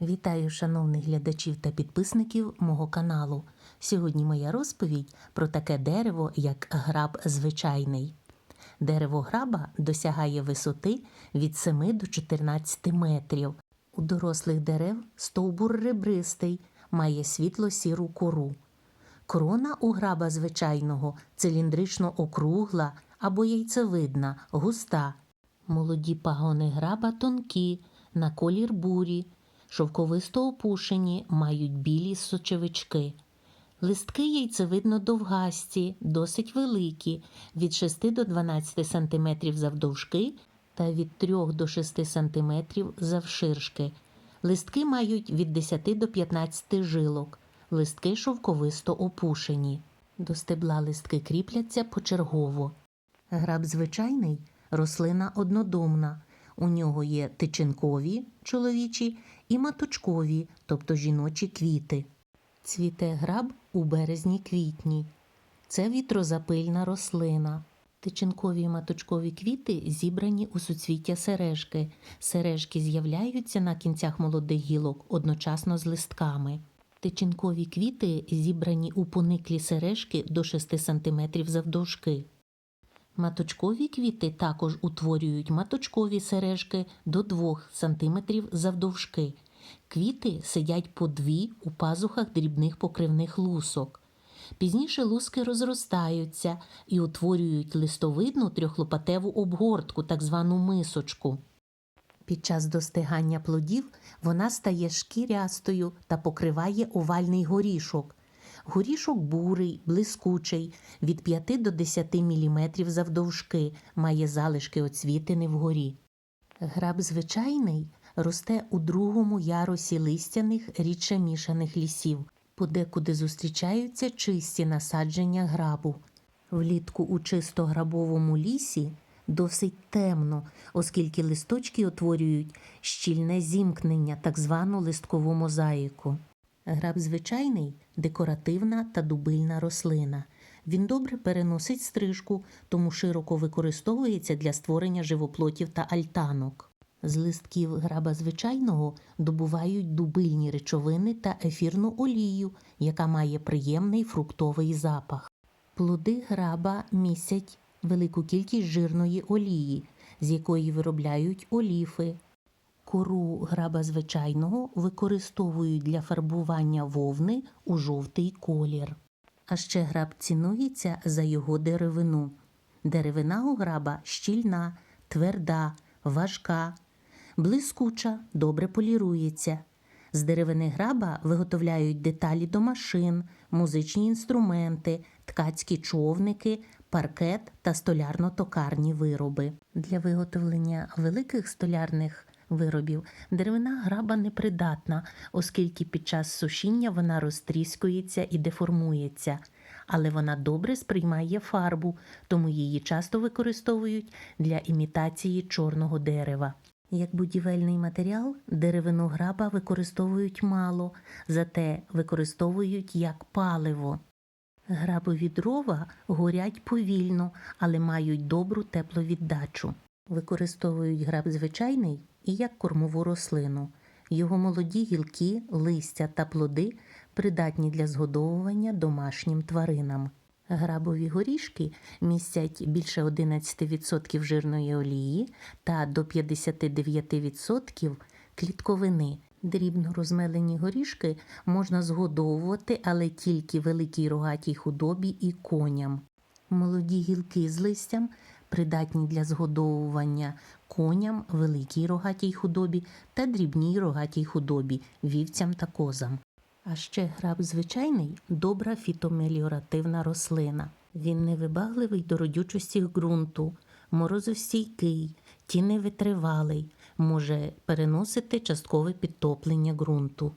Вітаю шановних глядачів та підписників мого каналу. Сьогодні моя розповідь про таке дерево, як граб звичайний. Дерево граба досягає висоти від 7 до 14 метрів. У дорослих дерев стовбур ребристий, має світло-сіру кору. Крона у граба звичайного циліндрично округла або яйцевидна, густа. Молоді пагони граба тонкі, на колір бурі, шовковисто опушені, мають білі сочевички. Листки яйцевидно довгасті, досить великі, від 6 до 12 см завдовжки та від 3 до 6 см завширшки. Листки мають від 10 до 15 жилок. Листки шовковисто опушені. До стебла листки кріпляться почергово. Граб звичайний рослина однодомна. У нього є тичинкові чоловічі і маточкові, тобто жіночі квіти. Цвіте граб у березні-квітні. Це вітрозапильна рослина. Тичинкові і маточкові квіти зібрані у суцвіття сережки. Сережки з'являються на кінцях молодих гілок одночасно з листками. Тичинкові квіти зібрані у пониклі сережки до 6 см завдовжки. Маточкові квіти також утворюють маточкові сережки до 2 см завдовжки. Квіти сидять по дві у пазухах дрібних покривних лусок. Пізніше луски розростаються і утворюють листовидну трьохлопатеву обгортку, так звану мисочку. Під час достигання плодів вона стає шкірястою та покриває овальний горішок. Горішок бурий, блискучий, від 5 до 10 мм завдовжки, має залишки оцвітини вгорі. Граб звичайний росте у другому ярусі листяних рідше мішаних лісів, подекуди зустрічаються чисті насадження грабу. Влітку у чисто грабовому лісі досить темно, оскільки листочки утворюють щільне зімкнення, так звану листкову мозаїку. Граб звичайний декоративна та дубильна рослина. Він добре переносить стрижку, тому широко використовується для створення живоплотів та альтанок. З листків граба звичайного добувають дубильні речовини та ефірну олію, яка має приємний фруктовий запах. Плоди граба містять велику кількість жирної олії, з якої виробляють оліфи. Кору граба звичайного використовують для фарбування вовни у жовтий колір. А ще граб цінується за його деревину. Деревина у граба щільна, тверда, важка, блискуча, добре полірується. З деревини граба виготовляють деталі до машин, музичні інструменти, ткацькі човники, паркет та столярно-токарні вироби. Для виготовлення великих столярних виробів деревина граба непридатна, оскільки під час сушіння вона розтріскується і деформується, але вона добре сприймає фарбу, тому її часто використовують для імітації чорного дерева. Як будівельний матеріал деревину граба використовують мало, зате використовують як паливо. Грабові дрова горять повільно, але мають добру тепловіддачу. Використовують граб звичайний і як кормову рослину. Його молоді гілки, листя та плоди придатні для згодовування домашнім тваринам. Грабові горішки містять більше 11% жирної олії та до 59% клітковини. Дрібно розмелені горішки можна згодовувати, але тільки великій рогатій худобі і коням. Молоді гілки з листям придатні для згодовування коням, великій рогатій худобі та дрібній рогатій худобі, вівцям та козам. А ще граб звичайний добра фітомеліоративна рослина. Він невибагливий до родючості ґрунту, морозостійкий, тіневитривалий, може переносити часткове підтоплення ґрунту.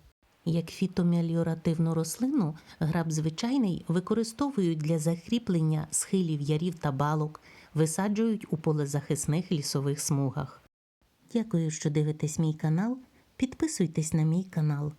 Як фітомеліоративну рослину граб звичайний використовують для закріплення схилів ярів та балок, висаджують у полезахисних лісових смугах. Дякую, що дивитесь мій канал. Підписуйтесь на мій канал.